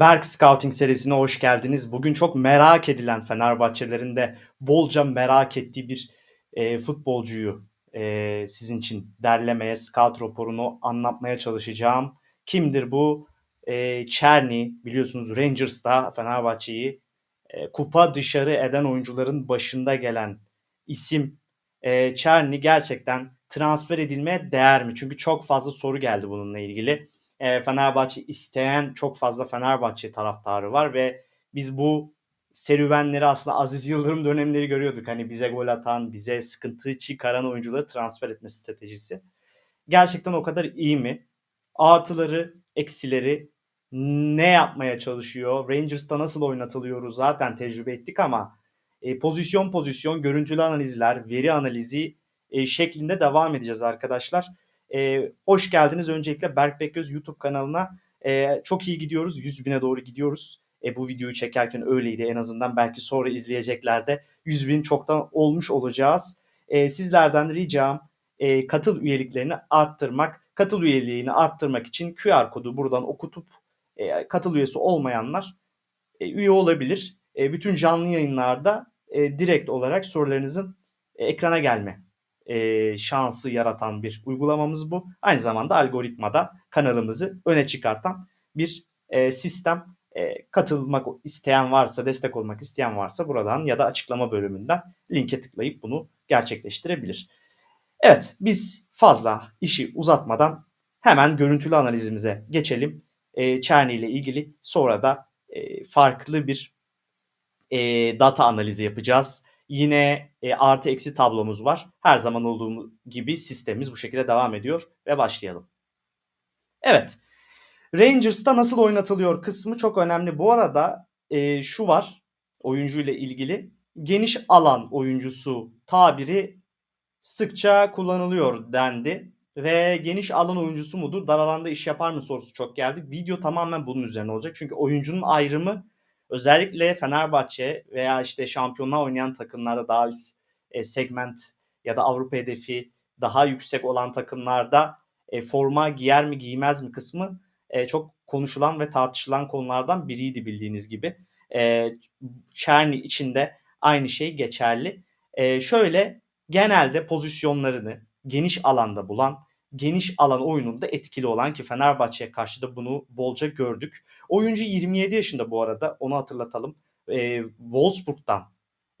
Berk Scouting serisine hoş geldiniz. Bugün çok merak edilen Fenerbahçelerin de bolca merak ettiği bir e, futbolcuyu e, sizin için derlemeye, scout raporunu anlatmaya çalışacağım. Kimdir bu? E, Çerny biliyorsunuz Rangers'ta Fenerbahçe'yi e, kupa dışarı eden oyuncuların başında gelen isim. E, Çerny gerçekten transfer edilmeye değer mi? Çünkü çok fazla soru geldi bununla ilgili e, Fenerbahçe isteyen çok fazla Fenerbahçe taraftarı var ve biz bu serüvenleri aslında Aziz Yıldırım dönemleri görüyorduk. Hani bize gol atan, bize sıkıntı çıkaran oyuncuları transfer etme stratejisi. Gerçekten o kadar iyi mi? Artıları, eksileri ne yapmaya çalışıyor? Rangers'ta nasıl oynatılıyoruz zaten tecrübe ettik ama e, pozisyon pozisyon görüntülü analizler, veri analizi e, şeklinde devam edeceğiz arkadaşlar. E, hoş geldiniz öncelikle Berk Bekgöz YouTube kanalına. E, çok iyi gidiyoruz. 100 bine doğru gidiyoruz. E, bu videoyu çekerken öyleydi en azından. Belki sonra izleyecekler de 100 bin çoktan olmuş olacağız. E, sizlerden ricam e, katıl üyeliklerini arttırmak. Katıl üyeliğini arttırmak için QR kodu buradan okutup e, katıl üyesi olmayanlar e, üye olabilir. E, bütün canlı yayınlarda e, direkt olarak sorularınızın e, ekrana gelme e, şansı yaratan bir uygulamamız bu. Aynı zamanda algoritmada kanalımızı öne çıkartan bir e, sistem. E, katılmak isteyen varsa, destek olmak isteyen varsa buradan ya da açıklama bölümünden linke tıklayıp bunu gerçekleştirebilir. Evet, biz fazla işi uzatmadan hemen görüntülü analizimize geçelim. E, Çerni ile ilgili sonra da e, farklı bir e, data analizi yapacağız. Yine e, artı eksi tablomuz var. Her zaman olduğu gibi sistemimiz bu şekilde devam ediyor ve başlayalım. Evet. Rangers'ta nasıl oynatılıyor kısmı çok önemli. Bu arada e, şu var oyuncu ile ilgili. Geniş alan oyuncusu tabiri sıkça kullanılıyor dendi. Ve geniş alan oyuncusu mudur? Dar alanda iş yapar mı sorusu çok geldi. Video tamamen bunun üzerine olacak. Çünkü oyuncunun ayrımı Özellikle Fenerbahçe veya işte şampiyonlar oynayan takımlarda daha üst e, segment ya da Avrupa hedefi daha yüksek olan takımlarda e, forma giyer mi giymez mi kısmı e, çok konuşulan ve tartışılan konulardan biriydi bildiğiniz gibi. E, Çerni için de aynı şey geçerli. E, şöyle genelde pozisyonlarını geniş alanda bulan geniş alan oyununda etkili olan ki Fenerbahçe'ye karşı da bunu bolca gördük. Oyuncu 27 yaşında bu arada onu hatırlatalım. E, Wolfsburg'dan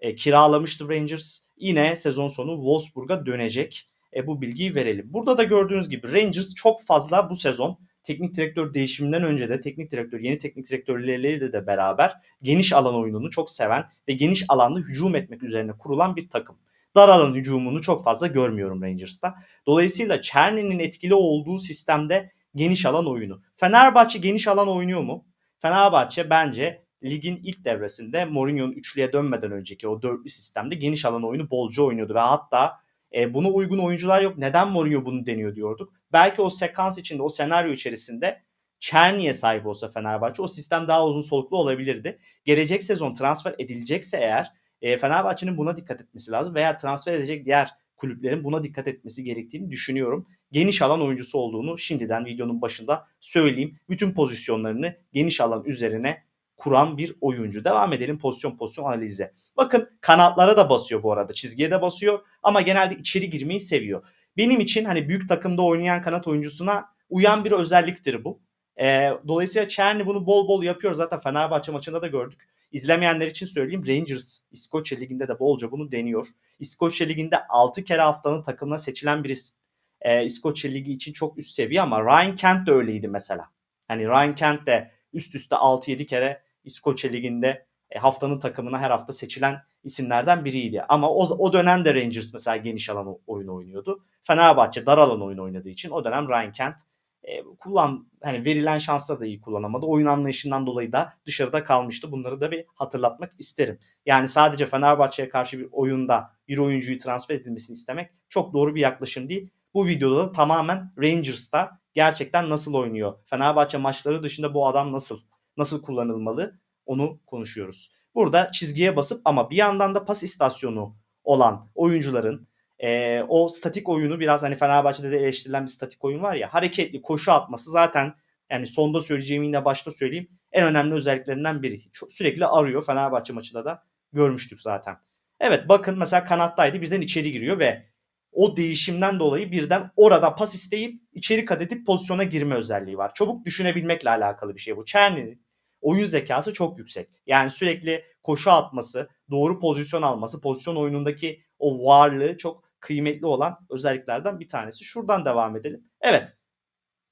e, kiralamıştı Rangers. Yine sezon sonu Wolfsburg'a dönecek. E, bu bilgiyi verelim. Burada da gördüğünüz gibi Rangers çok fazla bu sezon teknik direktör değişiminden önce de teknik direktör, yeni teknik direktörleriyle de beraber geniş alan oyununu çok seven ve geniş alanda hücum etmek üzerine kurulan bir takım dar alan hücumunu çok fazla görmüyorum Rangers'ta. Dolayısıyla Çerni'nin etkili olduğu sistemde geniş alan oyunu. Fenerbahçe geniş alan oynuyor mu? Fenerbahçe bence ligin ilk devresinde Mourinho'nun üçlüye dönmeden önceki o dörtlü sistemde geniş alan oyunu bolca oynuyordu. Ve hatta e, buna uygun oyuncular yok. Neden Mourinho bunu deniyor diyorduk. Belki o sekans içinde, o senaryo içerisinde Çerni'ye sahip olsa Fenerbahçe o sistem daha uzun soluklu olabilirdi. Gelecek sezon transfer edilecekse eğer e, Fenerbahçe'nin buna dikkat etmesi lazım veya transfer edecek diğer kulüplerin buna dikkat etmesi gerektiğini düşünüyorum. Geniş alan oyuncusu olduğunu şimdiden videonun başında söyleyeyim. Bütün pozisyonlarını geniş alan üzerine kuran bir oyuncu. Devam edelim pozisyon pozisyon analize. Bakın kanatlara da basıyor bu arada. Çizgiye de basıyor ama genelde içeri girmeyi seviyor. Benim için hani büyük takımda oynayan kanat oyuncusuna uyan bir özelliktir bu. E, dolayısıyla Çerni bunu bol bol yapıyor. Zaten Fenerbahçe maçında da gördük. İzlemeyenler için söyleyeyim Rangers İskoçya Ligi'nde de bolca bunu deniyor. İskoçya Ligi'nde 6 kere haftanın takımına seçilen bir isim. E, İskoçya Ligi için çok üst seviye ama Ryan Kent de öyleydi mesela. Hani Ryan Kent de üst üste 6-7 kere İskoçya Ligi'nde e, haftanın takımına her hafta seçilen isimlerden biriydi. Ama o, o dönemde Rangers mesela geniş alan oyun oynuyordu. Fenerbahçe dar alan oyun oynadığı için o dönem Ryan Kent e, kullan hani verilen şansla da iyi kullanamadı. Oyun anlayışından dolayı da dışarıda kalmıştı. Bunları da bir hatırlatmak isterim. Yani sadece Fenerbahçe'ye karşı bir oyunda bir oyuncuyu transfer edilmesini istemek çok doğru bir yaklaşım değil. Bu videoda da tamamen Rangers'ta gerçekten nasıl oynuyor? Fenerbahçe maçları dışında bu adam nasıl? Nasıl kullanılmalı? Onu konuşuyoruz. Burada çizgiye basıp ama bir yandan da pas istasyonu olan oyuncuların e, o statik oyunu biraz hani Fenerbahçe'de de eleştirilen bir statik oyun var ya hareketli koşu atması zaten yani sonda söyleyeceğimi yine başta söyleyeyim en önemli özelliklerinden biri. Çok, sürekli arıyor. Fenerbahçe maçında da görmüştük zaten. Evet bakın mesela kanattaydı birden içeri giriyor ve o değişimden dolayı birden orada pas isteyip içeri kat edip pozisyona girme özelliği var. Çabuk düşünebilmekle alakalı bir şey bu. Çerni'nin oyun zekası çok yüksek. Yani sürekli koşu atması, doğru pozisyon alması, pozisyon oyunundaki o varlığı çok kıymetli olan özelliklerden bir tanesi. Şuradan devam edelim. Evet.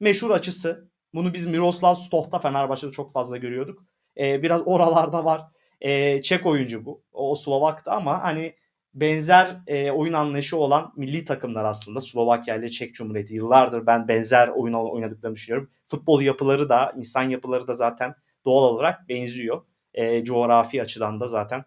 Meşhur açısı. Bunu biz Miroslav Stoh'ta Fenerbahçe'de çok fazla görüyorduk. Ee, biraz oralarda var. Ee, Çek oyuncu bu. O Slovak'tı ama hani benzer e, oyun anlayışı olan milli takımlar aslında. Slovakya ile Çek Cumhuriyeti. Yıllardır ben benzer oyun oynadıklarını düşünüyorum. Futbol yapıları da, insan yapıları da zaten doğal olarak benziyor. E, coğrafi açıdan da zaten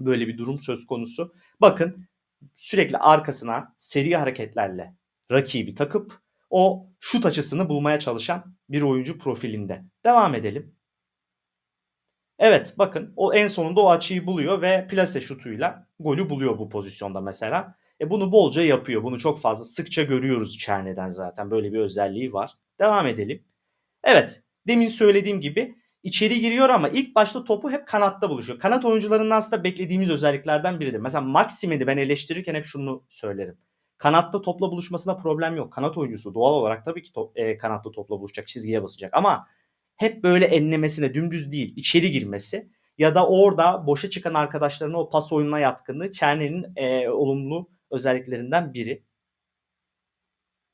böyle bir durum söz konusu. Bakın sürekli arkasına seri hareketlerle rakibi takıp o şut açısını bulmaya çalışan bir oyuncu profilinde. Devam edelim. Evet bakın o en sonunda o açıyı buluyor ve plase şutuyla golü buluyor bu pozisyonda mesela. E bunu bolca yapıyor. Bunu çok fazla sıkça görüyoruz Çerne'den zaten. Böyle bir özelliği var. Devam edelim. Evet demin söylediğim gibi içeri giriyor ama ilk başta topu hep kanatta buluşuyor. Kanat oyuncularından aslında beklediğimiz özelliklerden biridir. Mesela Maxim'i ben eleştirirken hep şunu söylerim. Kanatta topla buluşmasında problem yok. Kanat oyuncusu doğal olarak tabii ki top, e, kanatta topla buluşacak, çizgiye basacak ama hep böyle enlemesine dümdüz değil, içeri girmesi ya da orada boşa çıkan arkadaşlarına o pas oyununa yatkınlığı Çerne'nin e, olumlu özelliklerinden biri.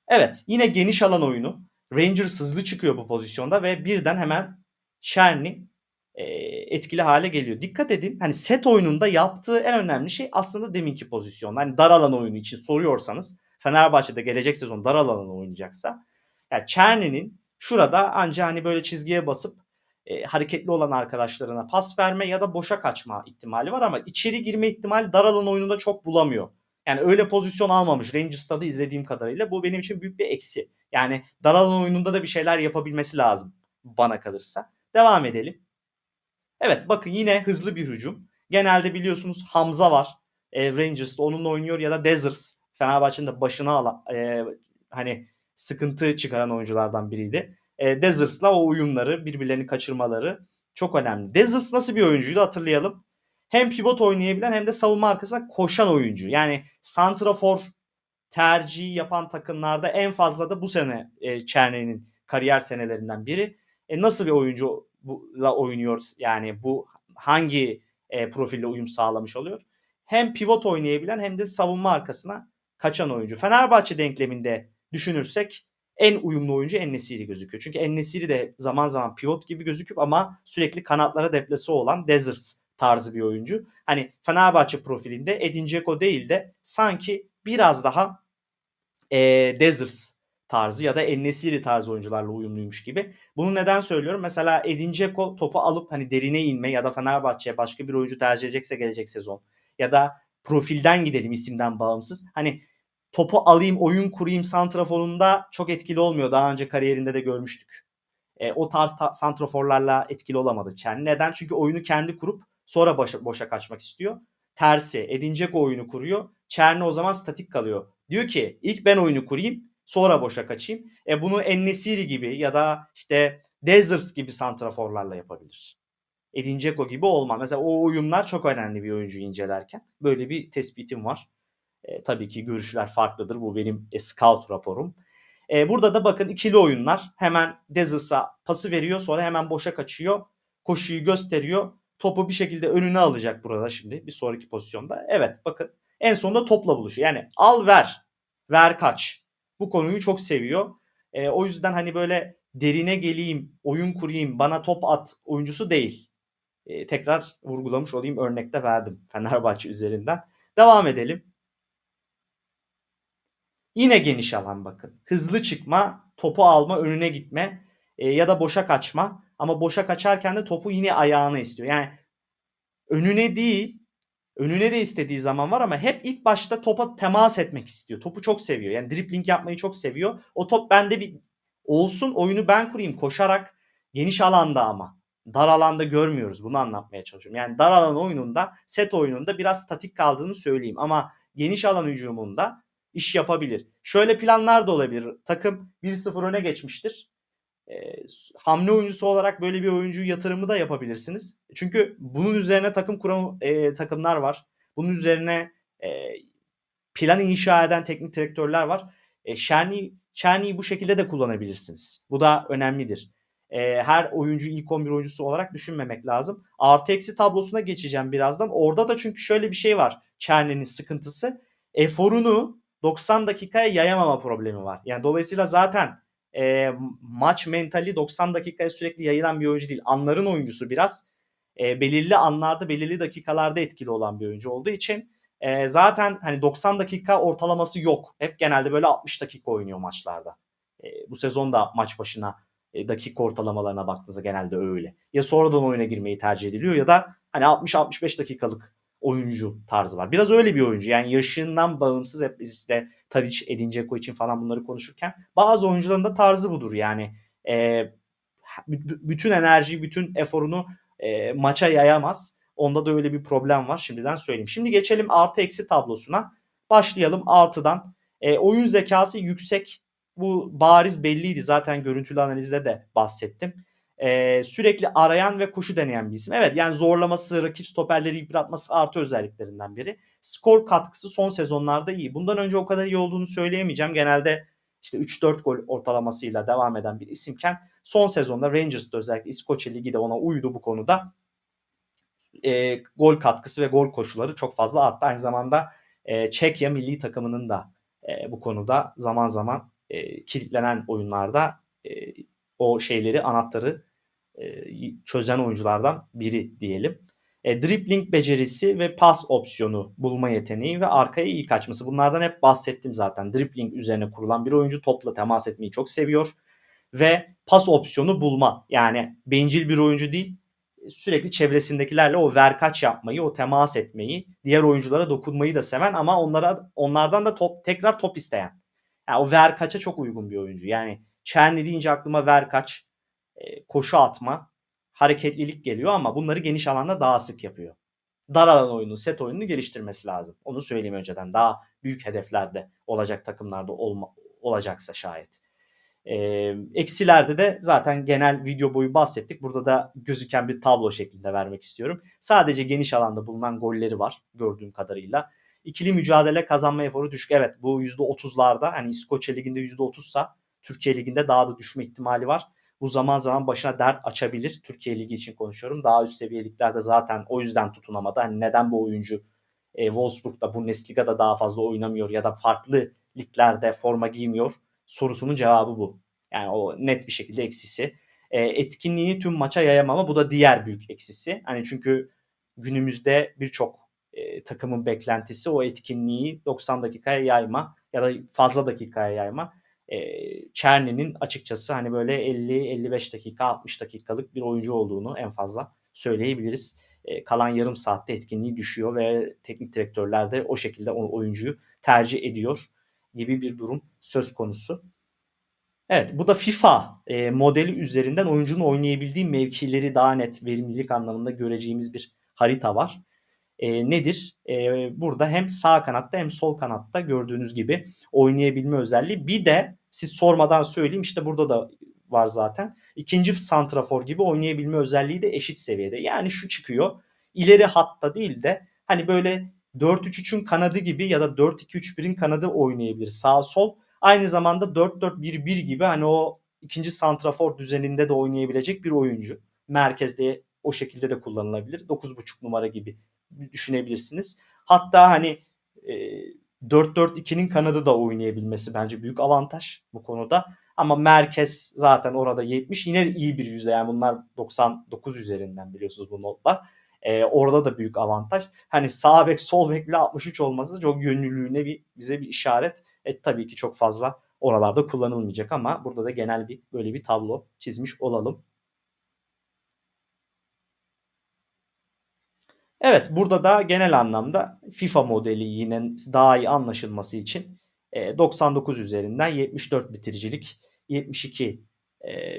Evet, yine geniş alan oyunu. Rangers hızlı çıkıyor bu pozisyonda ve birden hemen Şerni e, etkili hale geliyor. Dikkat edin hani set oyununda yaptığı en önemli şey aslında deminki pozisyon. Hani dar alan oyunu için soruyorsanız Fenerbahçe'de gelecek sezon dar alanı oynayacaksa yani Çerni'nin şurada ancak hani böyle çizgiye basıp e, hareketli olan arkadaşlarına pas verme ya da boşa kaçma ihtimali var ama içeri girme ihtimali dar alan oyununda çok bulamıyor. Yani öyle pozisyon almamış Rangers'ta da izlediğim kadarıyla. Bu benim için büyük bir eksi. Yani dar alan oyununda da bir şeyler yapabilmesi lazım bana kalırsa. Devam edelim. Evet bakın yine hızlı bir hücum. Genelde biliyorsunuz Hamza var. E, Rangers'ta onunla oynuyor ya da Deserts. Fenerbahçe'nin de başına alan e, hani sıkıntı çıkaran oyunculardan biriydi. E, Deserts'la o uyumları, birbirlerini kaçırmaları çok önemli. Deserts nasıl bir oyuncuydu hatırlayalım. Hem pivot oynayabilen hem de savunma arkasına koşan oyuncu. Yani santrafor tercihi yapan takımlarda en fazla da bu sene e, Çerne'nin kariyer senelerinden biri. E, nasıl bir oyuncuyla oynuyor? Yani bu hangi e, profille uyum sağlamış oluyor? Hem pivot oynayabilen hem de savunma arkasına kaçan oyuncu. Fenerbahçe denkleminde düşünürsek en uyumlu oyuncu Ennesiri gözüküyor. Çünkü Ennesiri de zaman zaman pivot gibi gözüküp ama sürekli kanatlara deplesi olan Deserts tarzı bir oyuncu. Hani Fenerbahçe profilinde Edin Dzeko değil de sanki biraz daha e, Deserts tarzı ya da Ennesiri tarzı oyuncularla uyumluymuş gibi. Bunu neden söylüyorum? Mesela Edin Dzeko topu alıp hani derine inme ya da Fenerbahçe'ye başka bir oyuncu tercih edecekse gelecek sezon ya da profilden gidelim isimden bağımsız. Hani topu alayım, oyun kurayım santraforunda çok etkili olmuyor. Daha önce kariyerinde de görmüştük. E, o tarz ta- santraforlarla etkili olamadı Çen. Neden? Çünkü oyunu kendi kurup sonra boşa, boşa kaçmak istiyor. Tersi Edin Dzeko oyunu kuruyor. Çerni o zaman statik kalıyor. Diyor ki ilk ben oyunu kurayım sonra boşa kaçayım. E bunu Ennesiri gibi ya da işte Deserts gibi santraforlarla yapabilir. Edin Dzeko gibi olmaz. Mesela o uyumlar çok önemli bir oyuncu incelerken. Böyle bir tespitim var. E, tabii ki görüşler farklıdır. Bu benim e, scout raporum. E, burada da bakın ikili oyunlar. Hemen Dezers'a pası veriyor. Sonra hemen boşa kaçıyor. Koşuyu gösteriyor. Topu bir şekilde önüne alacak burada şimdi. Bir sonraki pozisyonda. Evet bakın en sonunda topla buluşuyor. Yani al ver. Ver kaç. Bu konuyu çok seviyor. E, o yüzden hani böyle derine geleyim, oyun kurayım, bana top at oyuncusu değil. E, tekrar vurgulamış olayım örnekte verdim Fenerbahçe üzerinden. Devam edelim. Yine geniş alan bakın. Hızlı çıkma, topu alma, önüne gitme e, ya da boşa kaçma. Ama boşa kaçarken de topu yine ayağına istiyor. Yani önüne değil, önüne de istediği zaman var ama hep ilk başta topa temas etmek istiyor. Topu çok seviyor. Yani dribbling yapmayı çok seviyor. O top bende bir olsun, oyunu ben kurayım koşarak geniş alanda ama. Dar alanda görmüyoruz. Bunu anlatmaya çalışıyorum. Yani dar alan oyununda, set oyununda biraz statik kaldığını söyleyeyim ama geniş alan hücumunda iş yapabilir. Şöyle planlar da olabilir. Takım 1-0 öne geçmiştir. Eee, hamle oyuncusu olarak böyle bir oyuncu yatırımı da yapabilirsiniz. Çünkü bunun üzerine takım kuran eee, takımlar var. Bunun üzerine eee, plan inşa eden teknik direktörler var. E, Şerni Çerni'yi bu şekilde de kullanabilirsiniz. Bu da önemlidir. E, her oyuncu ilk 11 oyuncusu olarak düşünmemek lazım. Artı eksi tablosuna geçeceğim birazdan. Orada da çünkü şöyle bir şey var. Çerni'nin sıkıntısı. Eforunu 90 dakikaya yayamama problemi var. Yani dolayısıyla zaten e, maç mentali 90 dakikaya sürekli yayılan bir oyuncu değil. Anların oyuncusu biraz. E, belirli anlarda, belirli dakikalarda etkili olan bir oyuncu olduğu için e, zaten hani 90 dakika ortalaması yok. Hep genelde böyle 60 dakika oynuyor maçlarda. E, bu sezon da maç başına e, dakika ortalamalarına baktığınızda genelde öyle. Ya sonradan oyuna girmeyi tercih ediliyor ya da hani 60-65 dakikalık oyuncu tarzı var. Biraz öyle bir oyuncu. Yani yaşından bağımsız hep biz işte Tadic, Edin Dzeko için falan bunları konuşurken bazı oyuncuların da tarzı budur. Yani e, bütün enerjiyi, bütün eforunu e, maça yayamaz. Onda da öyle bir problem var şimdiden söyleyeyim. Şimdi geçelim artı eksi tablosuna. Başlayalım artıdan. E, oyun zekası yüksek. Bu bariz belliydi zaten görüntülü analizde de bahsettim. E, sürekli arayan ve koşu deneyen bir isim. Evet yani zorlaması, rakip stoperleri yıpratması artı özelliklerinden biri. Skor katkısı son sezonlarda iyi. Bundan önce o kadar iyi olduğunu söyleyemeyeceğim. Genelde işte 3-4 gol ortalamasıyla devam eden bir isimken son sezonda Rangers'da özellikle İskoçya Ligi de ona uydu bu konuda e, gol katkısı ve gol koşuları çok fazla arttı. Aynı zamanda e, Çekya milli takımının da e, bu konuda zaman zaman e, kilitlenen oyunlarda e, o şeyleri anahtarı çözen oyunculardan biri diyelim. E, dribbling becerisi ve pas opsiyonu bulma yeteneği ve arkaya iyi kaçması. Bunlardan hep bahsettim zaten. Dribbling üzerine kurulan bir oyuncu topla temas etmeyi çok seviyor. Ve pas opsiyonu bulma. Yani bencil bir oyuncu değil sürekli çevresindekilerle o verkaç yapmayı, o temas etmeyi, diğer oyunculara dokunmayı da seven ama onlara onlardan da top tekrar top isteyen. Yani o verkaça çok uygun bir oyuncu. Yani Çerni deyince aklıma verkaç, e, koşu atma, hareketlilik geliyor ama bunları geniş alanda daha sık yapıyor. Dar alan oyunu, set oyununu geliştirmesi lazım. Onu söyleyeyim önceden. Daha büyük hedeflerde olacak takımlarda olma, olacaksa şayet. E, eksilerde de zaten genel video boyu bahsettik. Burada da gözüken bir tablo şeklinde vermek istiyorum. Sadece geniş alanda bulunan golleri var gördüğüm kadarıyla. İkili mücadele kazanma eforu düşük. Evet bu %30'larda hani İskoçya Ligi'nde %30'sa Türkiye Ligi'nde daha da düşme ihtimali var. Bu zaman zaman başına dert açabilir. Türkiye Ligi için konuşuyorum. Daha üst seviye liglerde zaten o yüzden tutunamadı. Hani neden bu oyuncu e, Wolfsburg'da Bundesliga'da daha fazla oynamıyor ya da farklı liglerde forma giymiyor sorusunun cevabı bu. Yani o net bir şekilde eksisi. E, etkinliğini tüm maça yayamama bu da diğer büyük eksisi. Hani çünkü günümüzde birçok e, takımın beklentisi o etkinliği 90 dakikaya yayma ya da fazla dakikaya yayma. E, Çerni'nin açıkçası hani böyle 50-55 dakika 60 dakikalık bir oyuncu olduğunu en fazla söyleyebiliriz. E, kalan yarım saatte etkinliği düşüyor ve teknik direktörler de o şekilde o oyuncuyu tercih ediyor gibi bir durum söz konusu. Evet bu da FIFA e, modeli üzerinden oyuncunun oynayabildiği mevkileri daha net verimlilik anlamında göreceğimiz bir harita var. E, nedir? E, burada hem sağ kanatta hem sol kanatta gördüğünüz gibi oynayabilme özelliği. Bir de siz sormadan söyleyeyim işte burada da var zaten. İkinci santrafor gibi oynayabilme özelliği de eşit seviyede. Yani şu çıkıyor. İleri hatta değil de hani böyle 4-3-3'ün kanadı gibi ya da 4-2-3-1'in kanadı oynayabilir sağ sol. Aynı zamanda 4-4-1-1 gibi hani o ikinci santrafor düzeninde de oynayabilecek bir oyuncu. Merkezde o şekilde de kullanılabilir. 9.5 numara gibi düşünebilirsiniz. Hatta hani 4-4-2'nin kanadı da oynayabilmesi bence büyük avantaj bu konuda. Ama merkez zaten orada 70. Yine iyi bir yüzde yani bunlar 99 üzerinden biliyorsunuz bu notlar. E, orada da büyük avantaj. Hani sağ bek sol bekle 63 olması çok yönlülüğüne bir bize bir işaret. E, tabii ki çok fazla oralarda kullanılmayacak ama burada da genel bir böyle bir tablo çizmiş olalım. Evet burada da genel anlamda FIFA modeli yine daha iyi anlaşılması için 99 üzerinden 74 bitiricilik, 72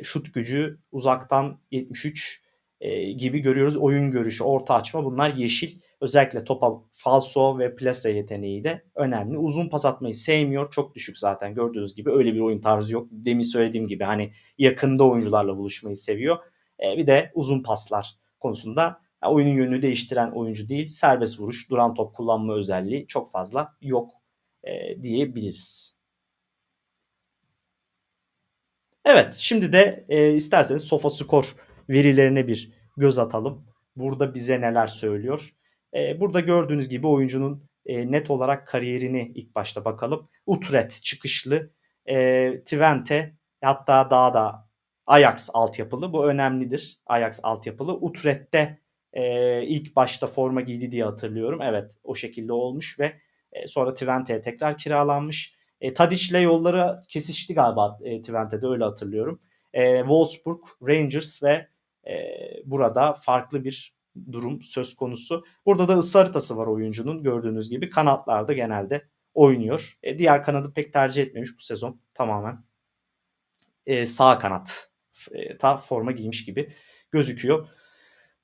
şut gücü, uzaktan 73, eee, gibi görüyoruz. Oyun görüşü, orta açma bunlar yeşil. Özellikle topa falso ve plase yeteneği de önemli. Uzun pas atmayı sevmiyor. Çok düşük zaten gördüğünüz gibi. Öyle bir oyun tarzı yok. Demin söylediğim gibi hani yakında oyuncularla buluşmayı seviyor. Bir de uzun paslar konusunda oyunun yönünü değiştiren oyuncu değil. Serbest vuruş, duran top kullanma özelliği çok fazla yok eee, diyebiliriz. Evet, şimdi de e, isterseniz SofaScore verilerine bir göz atalım. Burada bize neler söylüyor? E, burada gördüğünüz gibi oyuncunun e, net olarak kariyerini ilk başta bakalım. Utrecht çıkışlı, e, Twente hatta daha da Ajax altyapılı. Bu önemlidir. Ajax altyapılı. Utrecht'te e, ilk başta forma giydi diye hatırlıyorum. Evet o şekilde olmuş ve e, sonra Twente'ye tekrar kiralanmış. E, Tadic'le yolları kesişti galiba e, Twente'de öyle hatırlıyorum. E, Wolfsburg, Rangers ve e, burada farklı bir durum söz konusu. Burada da ısı haritası var oyuncunun gördüğünüz gibi. Kanatlarda genelde oynuyor. E, diğer kanadı pek tercih etmemiş bu sezon tamamen. E, sağ kanat e, ta forma giymiş gibi gözüküyor.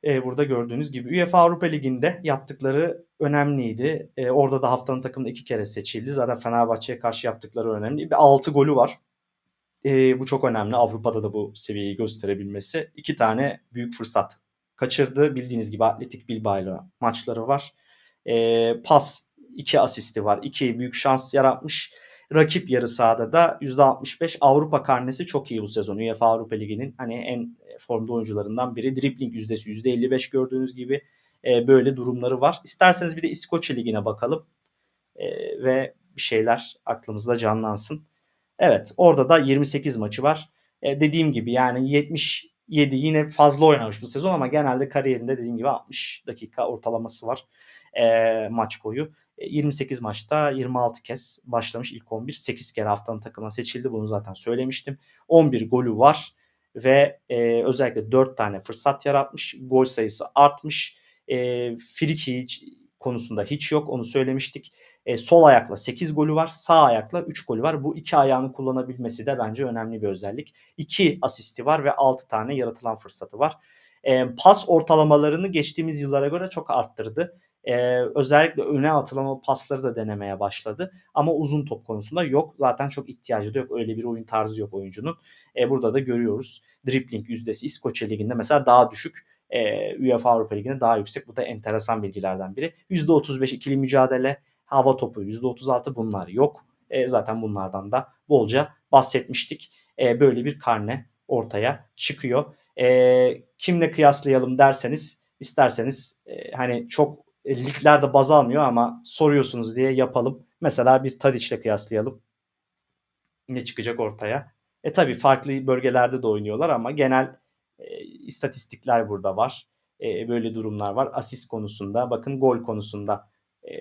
E, burada gördüğünüz gibi UEFA Avrupa Ligi'nde yaptıkları önemliydi. E, orada da haftanın takımında iki kere seçildi. Zaten Fenerbahçe'ye karşı yaptıkları önemli. Bir 6 golü var. E, bu çok önemli. Avrupa'da da bu seviyeyi gösterebilmesi. İki tane büyük fırsat kaçırdı. Bildiğiniz gibi Atletik Bilbao'yla maçları var. E, pas iki asisti var. İki büyük şans yaratmış. Rakip yarı sahada da %65 Avrupa karnesi çok iyi bu sezon. UEFA Avrupa Ligi'nin hani en formda oyuncularından biri. Dribbling yüzdesi %55 gördüğünüz gibi e, böyle durumları var. İsterseniz bir de İskoçya Ligi'ne bakalım e, ve bir şeyler aklımızda canlansın. Evet orada da 28 maçı var. E, dediğim gibi yani 77 yine fazla oynamış bu sezon ama genelde kariyerinde dediğim gibi 60 dakika ortalaması var e, maç boyu. 28 maçta 26 kez başlamış ilk 11. 8 kere haftanın takımına seçildi. Bunu zaten söylemiştim. 11 golü var ve e, özellikle 4 tane fırsat yaratmış. Gol sayısı artmış. E, free konusunda hiç yok onu söylemiştik. E, sol ayakla 8 golü var. Sağ ayakla 3 golü var. Bu iki ayağını kullanabilmesi de bence önemli bir özellik. 2 asisti var ve 6 tane yaratılan fırsatı var. E, pas ortalamalarını geçtiğimiz yıllara göre çok arttırdı. Ee, özellikle öne atılan o pasları da denemeye başladı. Ama uzun top konusunda yok. Zaten çok ihtiyacı da yok. Öyle bir oyun tarzı yok oyuncunun. Ee, burada da görüyoruz. Dribbling yüzdesi İskoçya Ligi'nde mesela daha düşük. E, UEFA Avrupa Ligi'nde daha yüksek. Bu da enteresan bilgilerden biri. %35 ikili mücadele, hava topu %36 bunlar yok. E, zaten bunlardan da bolca bahsetmiştik. E, böyle bir karne ortaya çıkıyor. E, kimle kıyaslayalım derseniz isterseniz e, hani çok liglerde baz almıyor ama soruyorsunuz diye yapalım. Mesela bir Tadic kıyaslayalım. Ne çıkacak ortaya? E tabi farklı bölgelerde de oynuyorlar ama genel e, istatistikler burada var. E, böyle durumlar var. Asist konusunda bakın gol konusunda e,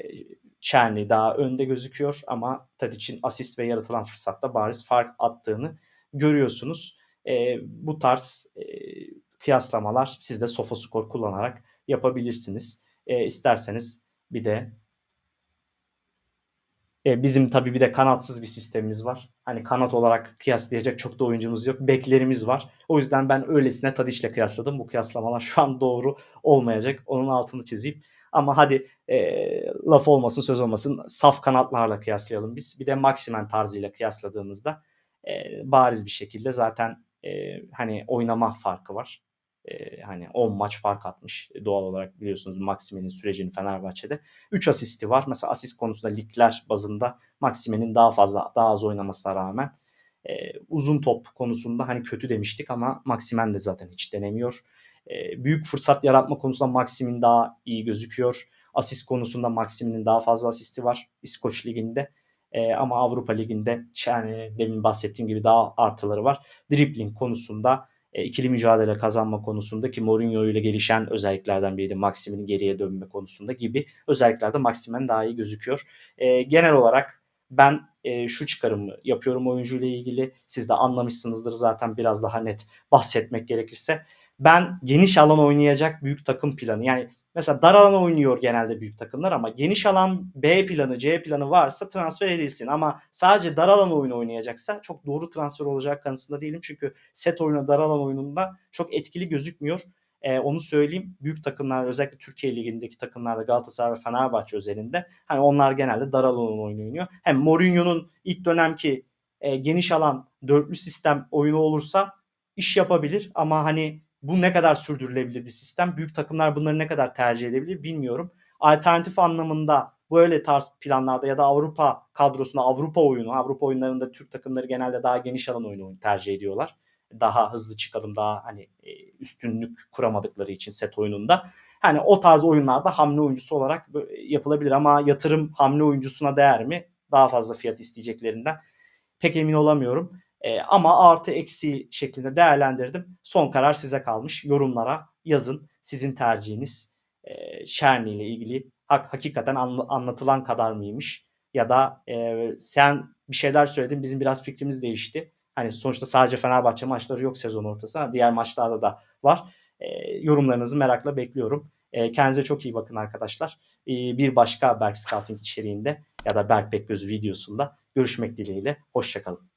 Çerni daha önde gözüküyor ama Tadic'in asist ve yaratılan fırsatta bariz fark attığını görüyorsunuz. E, bu tarz e, kıyaslamalar siz de SofaScore kullanarak yapabilirsiniz. E, isterseniz bir de e, bizim tabii bir de kanatsız bir sistemimiz var. Hani kanat olarak kıyaslayacak çok da oyuncumuz yok. Beklerimiz var. O yüzden ben öylesine Tadiş'le kıyasladım. Bu kıyaslamalar şu an doğru olmayacak. Onun altını çizeyim. Ama hadi e, laf olmasın söz olmasın saf kanatlarla kıyaslayalım biz. Bir de Maximen tarzıyla kıyasladığımızda e, bariz bir şekilde zaten e, hani oynama farkı var e, hani 10 maç fark atmış doğal olarak biliyorsunuz Maksime'nin sürecini Fenerbahçe'de. 3 asisti var. Mesela asist konusunda ligler bazında Maksime'nin daha fazla daha az oynamasına rağmen e, uzun top konusunda hani kötü demiştik ama Maksimen de zaten hiç denemiyor. E, büyük fırsat yaratma konusunda Maksim'in daha iyi gözüküyor. Asist konusunda Maksim'in daha fazla asisti var İskoç Ligi'nde. E, ama Avrupa Ligi'nde yani demin bahsettiğim gibi daha artıları var. Dribbling konusunda e, ikili mücadele kazanma konusunda ki Mourinho ile gelişen özelliklerden biriydi Maximin'in geriye dönme konusunda gibi özelliklerde Maximen daha iyi gözüküyor. E, genel olarak ben e, şu çıkarımı yapıyorum oyuncu ile ilgili. Siz de anlamışsınızdır zaten biraz daha net bahsetmek gerekirse ben geniş alan oynayacak büyük takım planı yani mesela dar alan oynuyor genelde büyük takımlar ama geniş alan B planı C planı varsa transfer edilsin ama sadece dar alan oyunu oynayacaksa çok doğru transfer olacak kanısında değilim çünkü set oyunu dar alan oyununda çok etkili gözükmüyor. Eee, onu söyleyeyim. Büyük takımlar özellikle Türkiye Ligi'ndeki takımlarda Galatasaray ve Fenerbahçe özelinde hani onlar genelde dar alan oyunu oynuyor. Hem Mourinho'nun ilk dönemki eee, geniş alan dörtlü sistem oyunu olursa iş yapabilir ama hani bu ne kadar sürdürülebilir bir sistem? Büyük takımlar bunları ne kadar tercih edebilir bilmiyorum. Alternatif anlamında böyle tarz planlarda ya da Avrupa kadrosunda Avrupa oyunu, Avrupa oyunlarında Türk takımları genelde daha geniş alan oyunu tercih ediyorlar. Daha hızlı çıkalım, daha hani e, üstünlük kuramadıkları için set oyununda. Hani o tarz oyunlarda hamle oyuncusu olarak yapılabilir ama yatırım hamle oyuncusuna değer mi? Daha fazla fiyat isteyeceklerinden pek emin olamıyorum. E, ama artı eksi şeklinde değerlendirdim. Son karar size kalmış. Yorumlara yazın. Sizin tercihiniz e, Şerni ile ilgili hak, hakikaten anla, anlatılan kadar mıymış? Ya da e, sen bir şeyler söyledin bizim biraz fikrimiz değişti. Hani sonuçta sadece Fenerbahçe maçları yok sezon ortasında. Diğer maçlarda da var. E, yorumlarınızı merakla bekliyorum. E, kendinize çok iyi bakın arkadaşlar. E, bir başka Berk Scouting içeriğinde ya da Berk Bekgöz videosunda görüşmek dileğiyle. Hoşçakalın.